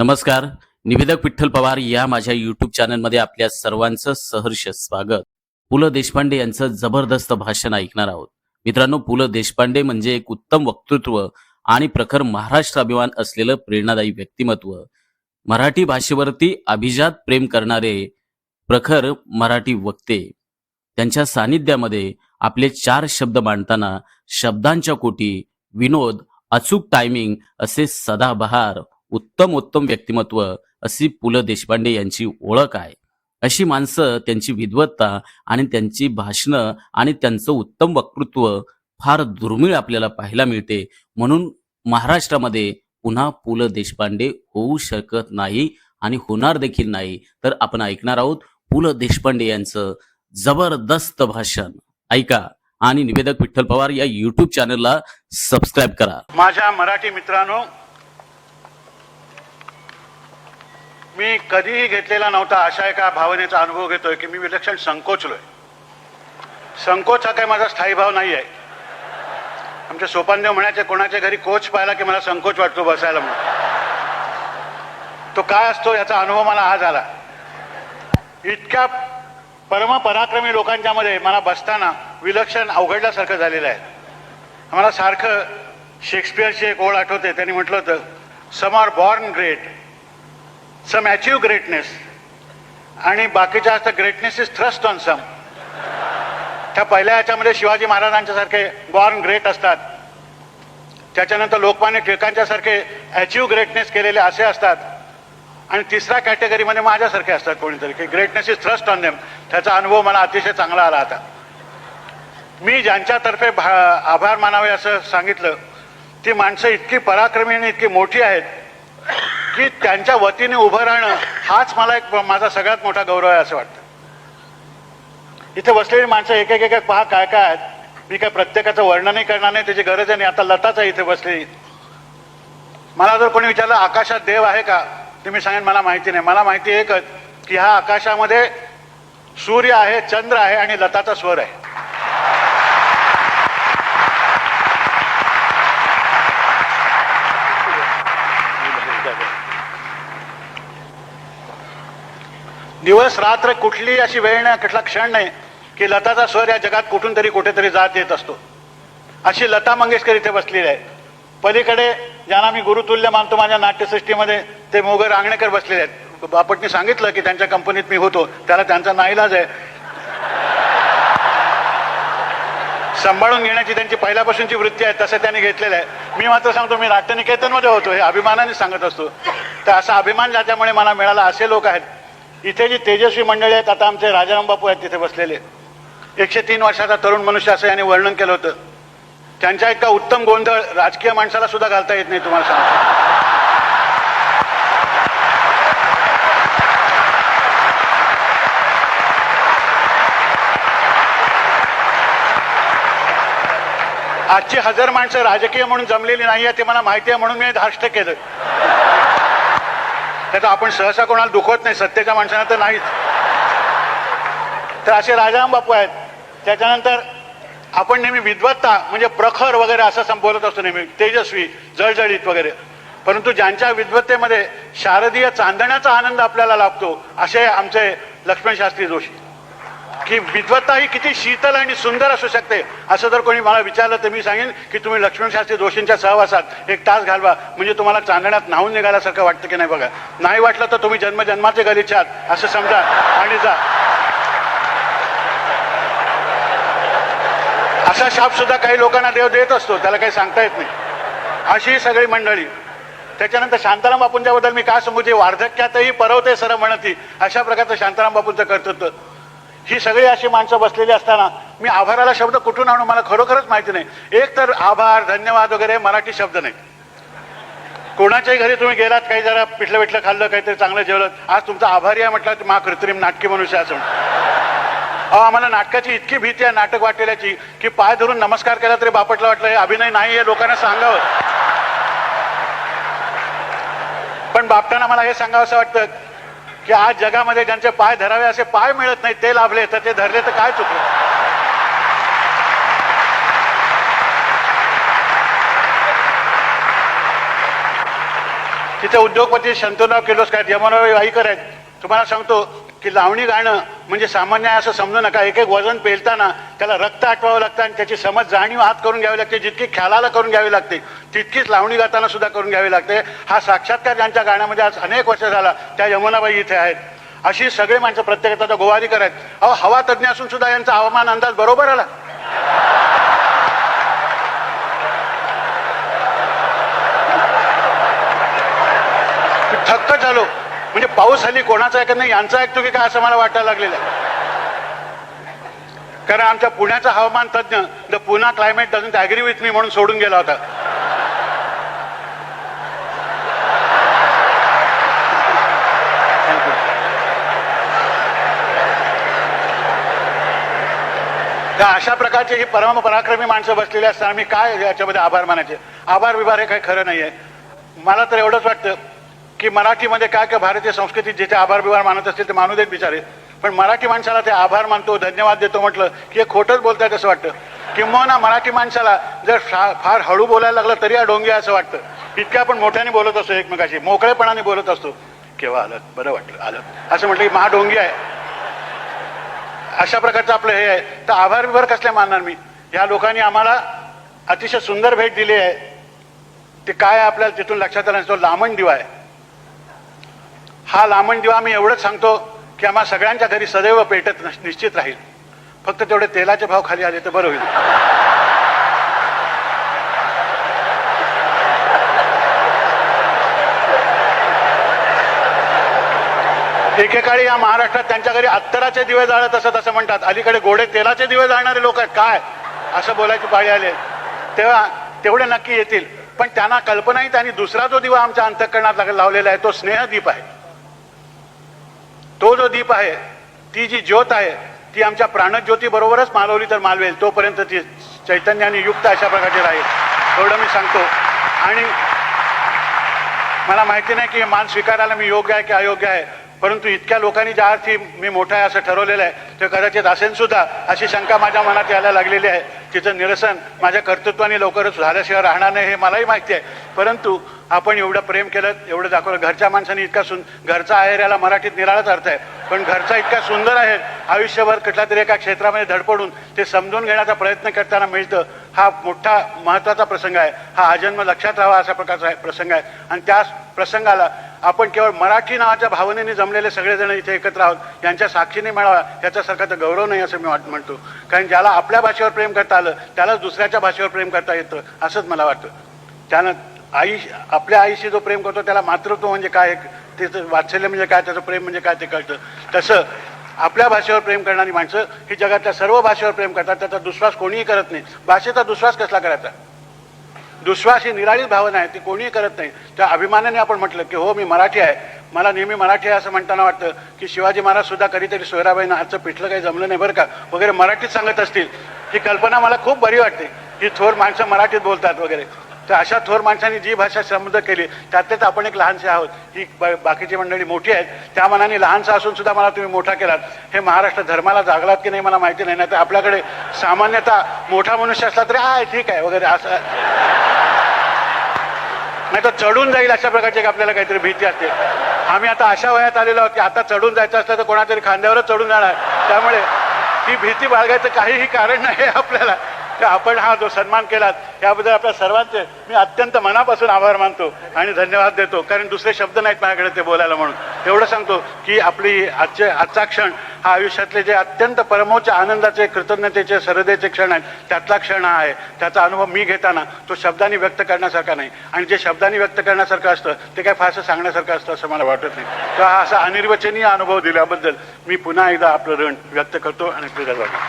नमस्कार. निवेदक विठ्ठल पवार या माझ्या युट्यूब चॅनलमध्ये आपल्या सर्वांचं सहर्ष स्वागत. पु ल देशपांडे यांचं जबरदस्त भाषण ऐकणार आहोत. मित्रांनो पु ल देशपांडे म्हणजे एक उत्तम वक्तृत्व आणि प्रखर महाराष्ट्र अभिमान असलेलं प्रेरणादायी व्यक्तिमत्व. मराठी भाषेवरती अभिजात प्रेम करणारे प्रखर मराठी वक्ते. त्यांच्या सानिध्यामध्ये आपले चार शब्द मांडताना शब्दांच्या कोटी विनोद अचूक टायमिंग असे सदाबहार उत्तम उत्तम व्यक्तिमत्व अशी पु ल देशपांडे यांची ओळख आहे. अशी माणसं त्यांची विद्वत्ता आणि त्यांची भाषणं आणि त्यांचं उत्तम वक्तृत्व फार दुर्मिळ आपल्याला पाहायला मिळते. म्हणून महाराष्ट्रामध्ये पुन्हा पु ल देशपांडे होऊ शकत नाही आणि होणार देखील नाही. तर आपण ऐकणार आहोत पु ल देशपांडे यांचं जबरदस्त भाषण. ऐका आणि निवेदक विठ्ठल पवार या युट्यूब चॅनलला सबस्क्राईब करा. माझ्या मराठी मित्रांनो मी कधीही घेतलेला नव्हता. अशा एका भावनेचा अनुभव घेतोय की मी विलक्षण संकोचलोय. संकोच हा काही माझा स्थायी भाव नाही आहे आमचे सोपानदेव म्हणायचे कोणाच्या घरी कोच पाहिला की मला संकोच वाटतो बसायला म्हणून? तो काय असतो याचा अनुभव मला आज आला. इतक्या परमपराक्रमी लोकांच्या मध्ये मला बसताना विलक्षण अवघडल्यासारखं झालेलं आहे. मला सारखं शेक्सपियरची एक ओळ आठवते. त्यांनी म्हटलं होतं some are born great. Some achieve greatness आणि बाकीच्या असतं greatness is thrust on some त्या पहिल्या याच्यामध्ये शिवाजी महाराजांच्या सारखे बॉर्न ग्रेट असतात. त्याच्यानंतर लोकमान्य टिळकांच्या सारखे अचीव ग्रेटनेस केलेले असे असतात. आणि तिसऱ्या कॅटेगरीमध्ये माझ्यासारखे असतात कोणीतरी की greatness is thrust on them त्याचा अनुभव मला अतिशय चांगला आला आता. मी ज्यांच्यातर्फे भा आभार मानावे असं सांगितलं ती माणसं इतकी पराक्रमी आणि इतकी मोठी आहेत की त्यांच्या वतीने उभं राहणं हाच मला एक माझा सगळ्यात मोठा गौरव आहे असं वाटतं. इथे बसलेली माणसं एक एक एक पहा काय काय आहेत. मी काय प्रत्येकाचं वर्णनही करणार नाही त्याची गरज आहे नाही. आता लताच आहे इथे बसलेली. मला जर कोणी विचारलं आकाशात देव आहे का? ते मी सांगेन मला माहिती नाही. मला माहिती एकच की ह्या आकाशामध्ये सूर्य आहे चंद्र आहे आणि लताचा स्वर आहे. दिवस रात्र कुठली अशी वेळ नाही कुठला क्षण नाही की लताचा स्वर या जगात कुठून तरी कुठेतरी जात येत असतो. अशी लता मंगेशकर इथे बसलेली आहे. पलीकडे ज्यांना मी गुरुतुल्य मानतो माझ्या नाट्यसृष्टीमध्ये ते मोगर रांगणेकर बसलेले आहेत. बापटने सांगितलं की त्यांच्या कंपनीत मी होतो. त्याला त्यांचा नाईलाज आहे. सांभाळून घेण्याची त्यांची पहिल्यापासूनची वृत्ती आहे तसं त्यांनी घेतलेलं आहे. मी मात्र सांगतो मी नाट्यनिकेतनमध्ये होतो हे अभिमानाने सांगत असतो. तर असा अभिमान ज्याच्यामुळे मला मिळाला असे लोक आहेत. इथे जी तेजस्वी मंडळी आहेत आता आमचे राजाराम बापू आहेत तिथे बसलेले. एकशे तीन वर्षाचा तरुण मनुष्य असं यांनी वर्णन केलं होतं. त्यांच्या इतका उत्तम गोंधळ राजकीय माणसाला सुद्धा घालता येत नाही तुम्हाला सांगतो. आजची हजार माणसं राजकीय म्हणून जमलेली नाही आहे ते मला माहिती आहे म्हणून मी धाष्ट केलं. त्याचा आपण सहसा कोणाला दुखवत नाही सत्तेच्या माणसांना तर नाहीच. तर असे राजाराम बापू आहेत. त्याच्यानंतर आपण नेहमी विद्वत्ता म्हणजे प्रखर वगैरे असं संबोधत असतो नेहमी तेजस्वी जळजळीत वगैरे. परंतु ज्यांच्या विद्वत्तेमध्ये शारदीय चांदण्याचा आनंद आपल्याला लाभतो असे आमचे लक्ष्मण शास्त्री जोशी. की विद्वत्ता ही किती शीतल आणि सुंदर असू शकते? असं जर कोणी मला विचारलं तर मी सांगेन की तुम्ही लक्ष्मण शास्त्री जोशींच्या सहवासात एक तास घालवा. म्हणजे तुम्हाला चांदण्यात न्हावून निघाल्यासारखं वाटतं की नाही बघा. नाही वाटलं तर तुम्ही जन्मजन्माचे गलिच्छ आहात. असं समजा. आणि जा. असा शाप सुद्धा काही लोकांना देव देत असतो. त्याला काही सांगता येत नाही. अशी सगळी मंडळी. त्याच्यानंतर शांताराम बापूंच्याबद्दल मी काय सांगू? जे वार्धक्यातही परवते सर म्हणती अशा प्रकारचं शांताराम बापूंचं कर्तृत्व. ही सगळी अशी माणसं बसलेली असताना मी आभाराला शब्द कुठून आणू मला खरोखरच माहिती नाही. एक तर आभार धन्यवाद वगैरे मराठी शब्द नाही. कोणाच्याही घरी तुम्ही गेलात काही जरा पिठलं पिठलं खाल्लं काहीतरी चांगलं जेवलं आज तुमचा आभारी आहे म्हटलं मा कृत्रिम नाटकी मनुष्य असं अहो आम्हाला नाटकाची इतकी भीती आहे नाटक वाटलेल्याची की पाय धरून नमस्कार केला तरी बापटला वाटलं हे अभिनय नाही हे लोकांना सांगावं. पण बापटांना मला हे सांगावं असं वाटतं की आज जगामध्ये ज्यांचे पाय धरावे असे पाय मिळत नाही ते लाभले तर ते धरले तर काय चुकलं? तिथे उद्योगपती शंतनराव किर्लोस्कर यमनराव वाईकर आहेत. तुम्हाला सांगतो की लावणी गाणं म्हणजे सामान्य आहे असं समजू नका. एक एक वजन पेलताना त्याला रक्त आटवावं लागतं आणि त्याची समज जाणीव हात करून घ्यावी लागते जितकी ख्यालाला करून घ्यावी लागते तितकीच लावणी गाताना सुद्धा करून घ्यावी लागते. हा साक्षात्कार ज्यांच्या गाण्यामध्ये आज अनेक वर्ष झाला त्या यमुनाबाई इथे आहेत. अशी सगळी माणसं प्रत्येकाचा आता गोवारीकर आहेत. अहो हवा तज्ज्ञ असून सुद्धा यांचा हवामान अंदाज बरोबर आला मी थक्क झालो म्हणजे पाऊस हल्ली कोणाचा ऐकत नाही यांचा ऐकतो की काय असं मला वाटायला लागलेलं आहे. कारण आमच्या पुण्याचा हवामान तज्ज्ञ the Poona climate doesn't agree with मी म्हणून सोडून गेला होता. तर अशा प्रकारची ही परम पराक्रमी माणसं बसलेली असताना मी काय याच्यामध्ये आभार मानायचे? आभार विभार हे काही खरं नाही आहे मला तर एवढंच वाटतं की मराठीमध्ये काय काय भारतीय संस्कृतीत जिथे आभार विभार मानत असतील ते मानू देत बिचारे. पण मराठी माणसाला ते आभार मानतो धन्यवाद देतो म्हटलं की हे खोटंच बोलतायत असं वाटतं. किंबहुना मराठी माणसाला जर फार हळू बोलायला लागलं तरी अडोंगी डोंगी असं वाटतं. इतक्या आपण मोठ्याने बोलत असतो एकमेकाशी. मोकळेपणाने बोलत असतो. केव्हा आलं बरं वाटलं आलं असं म्हटलं की महाडोंगी आहे. अशा प्रकारचं आपलं हे आहे. तर आभार विभार कसले मानणार मी? ह्या लोकांनी आम्हाला अतिशय सुंदर भेट दिली आहे. ते काय आपल्याला तिथून लक्षात आलं तो लामण दिवा आहे. हा लामण दिवा मी एवढंच सांगतो की आम्हा सगळ्यांच्या घरी सदैव पेटत निश्चित राहील. फक्त तेवढे तेलाचे भाव खाली आले तर बरं होईल. एकेकाळी या महाराष्ट्रात त्यांच्या घरी अत्तराचे दिवे जाळत असत असं म्हणतात. अलीकडे गोडे तेलाचे दिवे जाळणारे लोक आहेत. काय? असं बोलायची पाळी आले तेव्हा तेवढे नक्की येतील. पण त्यांना कल्पनाही त्यांनी दुसरा जो दिवा आमच्या अंतकरणात लावलेला आहे तो स्नेहदीप आहे. तो जो दीप आहे ती जी ज्योत आहे ती आमच्या प्राणज्योती बरोबरच मालवली तर मालवेल तोपर्यंत ती चैतन्याने युक्त अशा प्रकारची राहील. एवढं मी सांगतो. आणि मला माहिती नाही की मान स्वीकारायला मी योग्य आहे की अयोग्य आहे परंतु इतक्या लोकांनी ज्या अर्थी मी मोठा आहे असं ठरवलेलं आहे ते कदाचित असेल सुद्धा अशी शंका माझ्या मनात यायला लागलेली आहे. तिचं निरसन माझ्या कर्तृत्वाने लवकरच झाल्याशिवाय राहणार नाही हे मलाही माहिती आहे. परंतु आपण एवढं प्रेम केलं एवढं दाखवलं घरच्या माणसाने इतका सुन घरचा आहेर याला मराठीत निराळाच अर्थ आहे. पण घरचा इतका सुंदर आहे आयुष्यभर कुठल्या तरी एका क्षेत्रामध्ये धडपडून ते समजून घेण्याचा प्रयत्न करताना मिळतं. हा मोठा महत्त्वाचा प्रसंग आहे. हा आजन्म लक्षात राहावा अशा प्रकारचा प्रसंग आहे. आणि त्या प्रसंगाला आपण केवळ मराठी नावाच्या भावनेने जमलेले सगळेजण इथे एकत्र आहोत. यांच्या साक्षीने मिळावा याच्यासारखा तर गौरव नाही असं मी वाट म्हणतो. कारण ज्याला आपल्या भाषेवर प्रेम करता आलं त्यालाच दुसऱ्याच्या भाषेवर प्रेम करता येतं असंच मला वाटतं. त्यानं आई आपल्या आईशी जो प्रेम करतो त्याला मातृत्व म्हणजे काय? त्याचं वात्सल्य म्हणजे काय? त्याचं प्रेम म्हणजे काय? ते कळतं. तसं आपल्या भाषेवर प्रेम करणारी माणसं ही जगातल्या सर्व भाषेवर प्रेम करतात त्याचा दुश्वास कोणीही करत नाही. भाषेचा दुश्वास कसला करायचा? दुश्वास ही निराळीच भावना आहे ती कोणीही करत नाही. त्या अभिमानाने आपण म्हटलं की हो मी मराठी आहे. मला नेहमी मराठी आहे असं म्हणताना वाटतं की शिवाजी महाराज सुद्धा कधीतरी सोयराबाईंना हातचं पिठलं काही जमलं नाही बरं का? वगैरे मराठीत सांगत असतील. ही कल्पना मला खूप बरी वाटते. ही थोर माणसं मराठीत बोलतात वगैरे. तर अशा थोर माणसांनी जी भाषा समृद्ध केली त्यातलेच आपण एक लहानसे आहोत. ही ब- बाकीची मंडळी मोठी आहेत. त्या मनाने लहानसा असून सुद्धा मला तुम्ही मोठा केलात. हे महाराष्ट्र धर्माला जागलात की नाही मला माहिती नाही. नाही तर आपल्याकडे सामान्यतः मोठा मनुष्य असला तरी आहे ठीक आहे वगैरे असं. नाही तर चढून जाईल अशा प्रकारची आपल्याला काहीतरी भीती असते. आम्ही आता अशा वयात आलेलो आहोत की आता चढून जायचं असलं तर कोणातरी खांद्यावरच चढून जाणार. त्यामुळे ही भीती बाळगायचं काहीही कारण नाही आपल्याला. आपण हा जो सन्मान केलात याबद्दल आपल्या सर्वांचे मी अत्यंत मनापासून आभार मानतो आणि धन्यवाद देतो. कारण दुसरे शब्द नाहीत माझ्याकडे ते बोलायला म्हणून. एवढं सांगतो की आपली आजचे आजचा क्षण हा आयुष्यातले जे अत्यंत परमोच्च आनंदाचे कृतज्ञतेचे सरदेचे क्षण आहेत त्यातला क्षण हा आहे. त्याचा अनुभव मी घेताना तो शब्दांनी व्यक्त करण्यासारखा नाही. आणि जे शब्दांनी व्यक्त करण्यासारखं असतं ते काय फारसं सांगण्यासारखं असतं असं मला वाटत नाही. तर हा असा अनिर्वचनीय अनुभव दिल्याबद्दल मी पुन्हा एकदा आपलं ऋण व्यक्त करतो आणि कृतज्ञ वाटतो